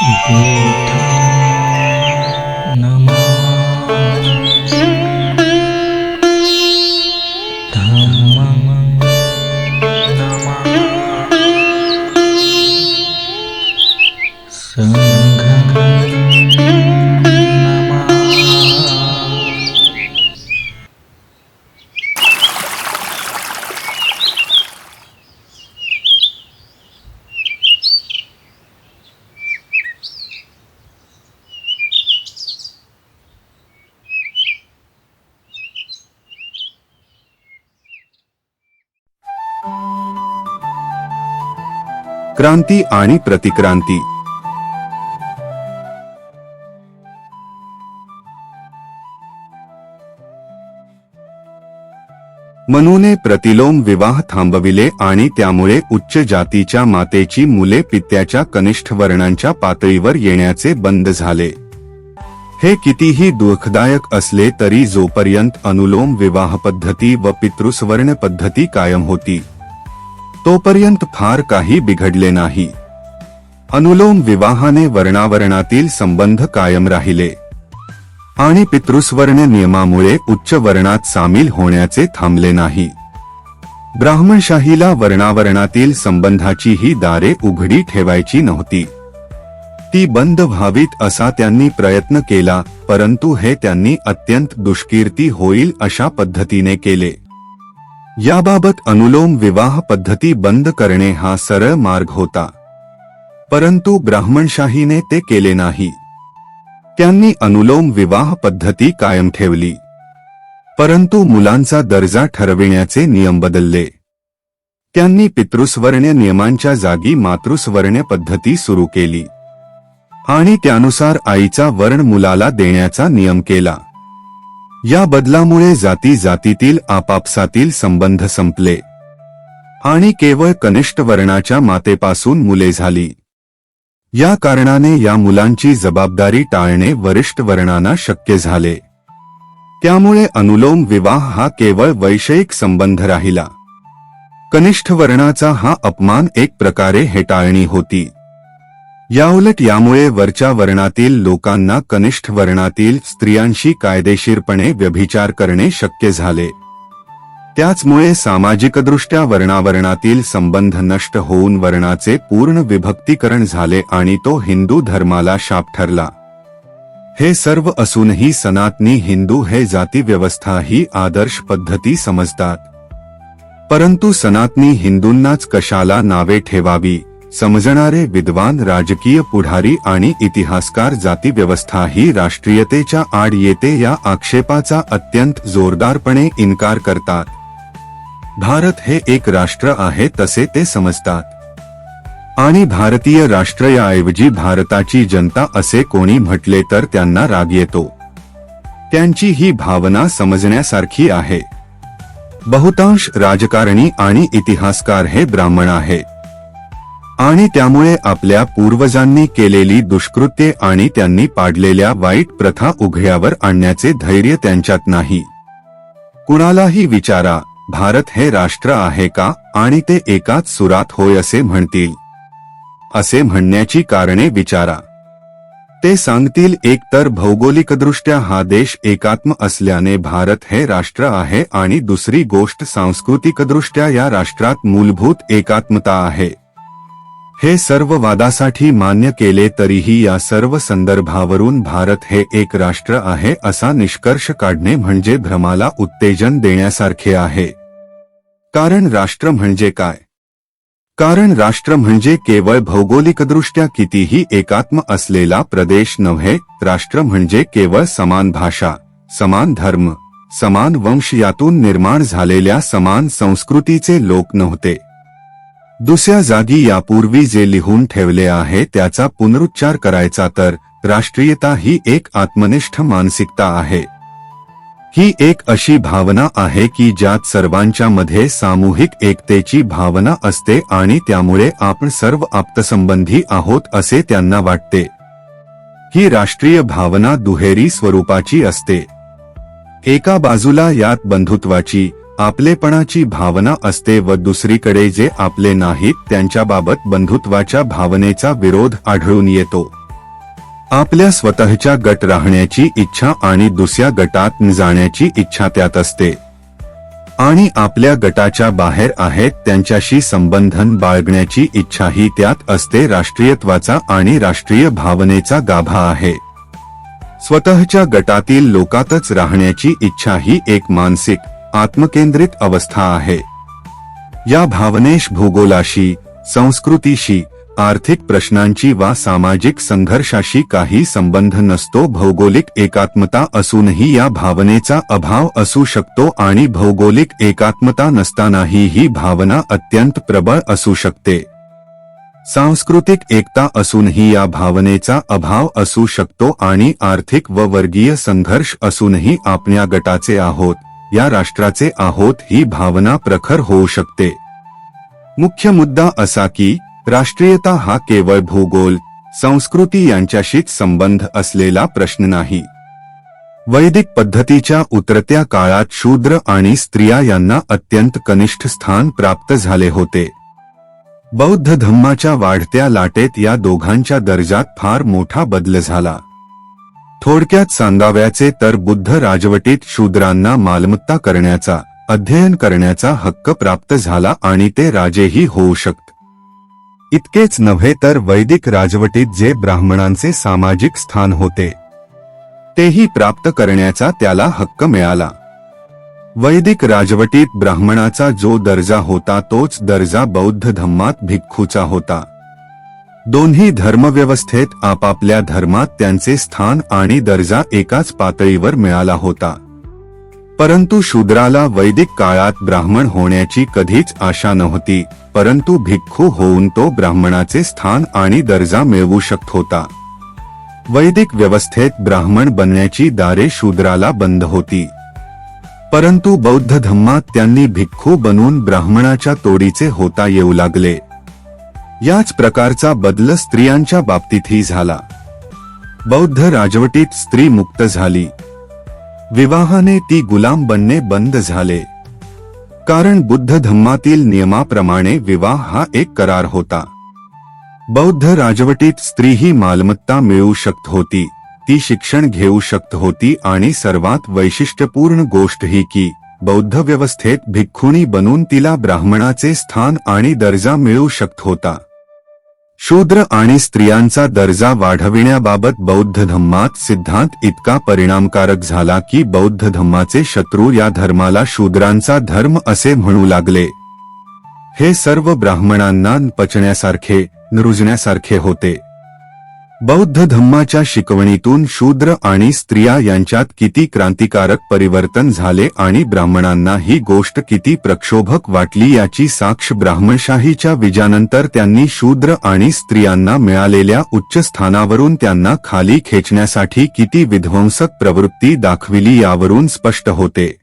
बुद्धं क्रांती आणि प्रतिक्रांती. मनूने प्रतिलोम विवाह थांबविले आणि त्यामुळे उच्च जातीच्या मातेची मुले पित्याच्या कनिष्ठ वर्णांच्या पातळीवर येण्याचे बंद झाले. हे कितीही दुःखदायक असले तरी जोपर्यंत अनुलोम विवाह पद्धती व पितृस्वर्ण पद्धती कायम होती. तोपर्यंत फार काही बिघडले नाही. अनुलोम विवाहाने वर्णावरणातील संबंध कायम राहिले. आणि पितृस्वर्ण नियमामुळे उच्च वर्णात सामील होण्याचे थांबले नाही. ब्राह्मणशाहीला वर्णावरणातील संबंधाची ही दारे उघडी ठेवायची नव्हती. ती बंद व्हावीत असा त्यांनी प्रयत्न केला परंतु हे त्यांनी अत्यंत दुष्कीर्ती होईल अशा पद्धतीने केले. याबाबत अनुलोम विवाह पद्धती बंद करणे हा सरळ मार्ग होता. परंतु ब्राह्मणशाहीने ते केले नाही. त्यांनी अनुलोम विवाह पद्धती कायम ठेवली. परंतु मुलांचा दर्जा ठरविण्याचे नियम बदलले. त्यांनी पितृस्वर्ण्य नियमांच्या जागी मातृस्वर्ण्य पद्धती सुरू केली. आणि त्यानुसार आईचा वर्ण मुलाला देण्याचा नियम केला. या बदलामुळे जाती जातीतील आपापसातील संबंध संपले. आणि केवळ कनिष्ठ वर्णाच्या मातेपासून मुले झाली. या कारणाने या मुलांची जबाबदारी टाळणे वरिष्ठ वर्णांना शक्य झाले. त्यामुळे अनुलोम विवाह हा केवळ वैषयिक संबंध राहिला. कनिष्ठ वर्णाचा हा अपमान एक प्रकारे हेटाळणी होती. याउलट यामुळे वरच्या वर्णातील लोकांना कनिष्ठ वर्णातील स्त्रियांशी कायदेशीरपणे व्यभिचार करणे शक्य झाले. त्याचमुळे सामाजिकदृष्ट्या वर्णावरणातील संबंध नष्ट होऊन वर्णाचे पूर्ण विभक्तीकरण झाले आणि तो हिंदू धर्माला शाप ठरला. हे सर्व असूनही सनातनी हिंदू हे जाती व्यवस्था ही आदर्श पद्धती समजतात. परंतु सनातनी हिंदूंनाच कशाला नावे ठेवावी? समजणारे विद्वान राजकीय पुढारी आणि इतिहासकार जाती व्यवस्था ही राष्ट्रीयतेच्या आड येते या आक्षेपाचा अत्यंत जोरदारपणे इन्कार करतात. भारत हे एक राष्ट्र आहे तसे ते समजतात. आणि भारतीय राष्ट्र याऐवजी भारताची जनता असे कोणी म्हटले तर त्यांना राग येतो. त्यांची ही भावना समजण्यासारखी आहे. बहुतांश राजकारणी आणि इतिहासकार हे ब्राह्मण आहेत आणि त्यामुळे आपल्या पूर्वजांनी केलेली दुष्कृत्ये आणि त्यांनी पाडलेल्या वाईट प्रथा उघड्यावर आणण्याचे धैर्य त्यांच्यात नाही. कुणालाही विचारा भारत हे राष्ट्र आहे का आणि ते एकाच सुरात होय असे म्हणतील. असे म्हणण्याची कारणे विचारा. ते सांगतील एकतर भौगोलिकदृष्ट्या हा देश एकात्म असल्याने भारत हे राष्ट्र आहे आणि दुसरी गोष्ट सांस्कृतिकदृष्ट्या या राष्ट्रात मूलभूत एकात्मता आहे. हे सर्व वादासाठी मान्य केले तरीही या सर्व संदर्भावरून भारत हे एक राष्ट्र आहे असा निष्कर्ष काढणे म्हणजे भ्रमाला उत्तेजन देण्यासारखे आहे. कारण राष्ट्र म्हणजे काय? कारण राष्ट्र म्हणजे केवळ भौगोलिकदृष्ट्या कितीही एकात्म असलेला प्रदेश नव्हे राष्ट्र म्हणजे केवळ समान भाषा समान धर्म समान वंश यातून निर्माण झालेल्या समान संस्कृतीचे लोक नव्हते. दुसऱ्या जागी यापूर्वी जे लिहून ठेवले आहे त्याचा पुनरुच्चार करायचा तर राष्ट्रीयता ही एक आत्मनिष्ठ मानसिकता आहे. ही एक अशी भावना आहे की ज्यात सर्वांच्या मध्ये सामूहिक एकतेची भावना असते आणि त्यामुळे आपण सर्व आप्तसंबंधी आहोत असे त्यांना वाटते. ही राष्ट्रीय भावना दुहेरी स्वरूपाची असते. एका बाजूला यात बंधुत्वाची आपलेपणाची भावना असते व दुसरीकडे जे आपले नाहीत त्यांच्याबाबत बंधुत्वाच्या भावनेचा विरोध आढळून येतो. आपल्या स्वतःच्या गट राहण्याची इच्छा आणि दुसऱ्या गटात जाण्याची इच्छा त्यात असते. आणि आपल्या गटाच्या बाहेर आहेत त्यांच्याशी संबंधन बाळगण्याची इच्छाही त्यात असते राष्ट्रीयत्वाचा आणि राष्ट्रीय भावनेचा गाभा आहे. स्वतःच्या गटातील लोकातच राहण्याची इच्छा ही एक मानसिक आत्मकेंद्रित अवस्था आहे. या भावनेश भूगोलाशी संस्कृतीशी आर्थिक प्रश्नांची वा सामाजिक संघर्षाशी काही संबंध नसतो भौगोलिक एकात्मता असूनही या भावनेचा अभाव असू शकतो आणि भौगोलिक एकात्मता नसतानाही ही भावना अत्यंत प्रबळ असू शकते. सांस्कृतिक एकता असूनही या भावनेचा अभाव असू शकतो आणि आर्थिक व वर्गीय संघर्ष असूनही आपल्या गटाचे आहोत. या राष्ट्राचे आहोत ही भावना प्रखर होऊ शकते. मुख्य मुद्दा असा की राष्ट्रीयता हा केवळ भूगोल संस्कृती यांच्याशीच संबंध असलेला प्रश्न नाही. वैदिक पद्धतीच्या उतरत्या काळात शूद्र आणि स्त्रिया यांना अत्यंत कनिष्ठ स्थान प्राप्त झाले होते. बौद्ध धम्माच्या वाढत्या लाटेत या दोघांच्या दर्जात फार मोठा बदल झाला. थोडक्यात सांगाव्याचे तर बुद्ध राजवटीत शूद्रांना मालमत्ता करण्याचा अध्ययन करण्याचा हक्क प्राप्त झाला आणि ते राजेही होऊ शकत. इतकेच नव्हे तर वैदिक राजवटीत जे ब्राह्मणांचे सामाजिक स्थान होते तेही प्राप्त करण्याचा त्याला हक्क मिळाला. वैदिक राजवटीत ब्राह्मणाचा जो दर्जा होता तोच दर्जा बौद्ध धम्मात भिक्खूचा होता. दोन्ही धर्मव्यवस्थेत आपापल्या धर्मात त्यांचे स्थान आणि दर्जा एकाच पातळीवर मिळाला होता. परंतु शूद्राला वैदिक काळात ब्राह्मण होण्याची कधीच आशा नव्हती परंतु भिक्खू होऊन तो ब्राह्मणाचे स्थान आणि दर्जा मिळवू शकत होता. वैदिक व्यवस्थेत ब्राह्मण बनण्याची दारे शूद्राला बंद होती. परंतु बौद्ध धम्मात त्यांनी भिक्खू बनून ब्राह्मणाच्या तोडीचे होता येऊ लागले. याच प्रकारचा बदल स्त्रियांच्या बाबतीतही झाला. बौद्ध राजवटीत स्त्री मुक्त झाली. विवाहाने ती गुलाम बनणे बंद झाले. कारण बुद्ध धम्मातील नियमाप्रमाणे विवाह हा एक करार होता. बौद्ध राजवटीत स्त्री ही मालमत्ता मिळवू शकत होती ती शिक्षण घेऊ शकत होती आणि सर्वात वैशिष्ट्यपूर्ण गोष्ट ही की बौद्ध व्यवस्थेत भिक्खुणी बनून तिला ब्राह्मणाचे स्थान आणि दर्जा मिळू शकत होता. शूद्र आणि स्त्रियांचा दर्जा वाढविण्याबाबत बौद्ध धम्मात सिद्धांत इतका परिणामकारक झाला की बौद्ध धम्माचे शत्रू या धर्माला शूद्रांचा धर्म असे म्हणू लागले. हे सर्व ब्राह्मणांना पचण्यासारखे नृजण्यासारखे होते. बौद्ध धम्माच्या शिकवणीतून शूद्र आणि स्त्रिया यांच्यात किती क्रांतिकारक परिवर्तन झाले आणि ब्राह्मणांना ही गोष्ट किती प्रक्षोभक वाटली याची साक्ष ब्राह्मणशाहीच्या विजानंतर त्यांनी शूद्र आणि स्त्रियांना मिळालेल्या उच्च स्थानावरून त्यांना खाली खेचण्यासाठी किती विध्वंसक प्रवृत्ती दाखविली यावरून स्पष्ट होते.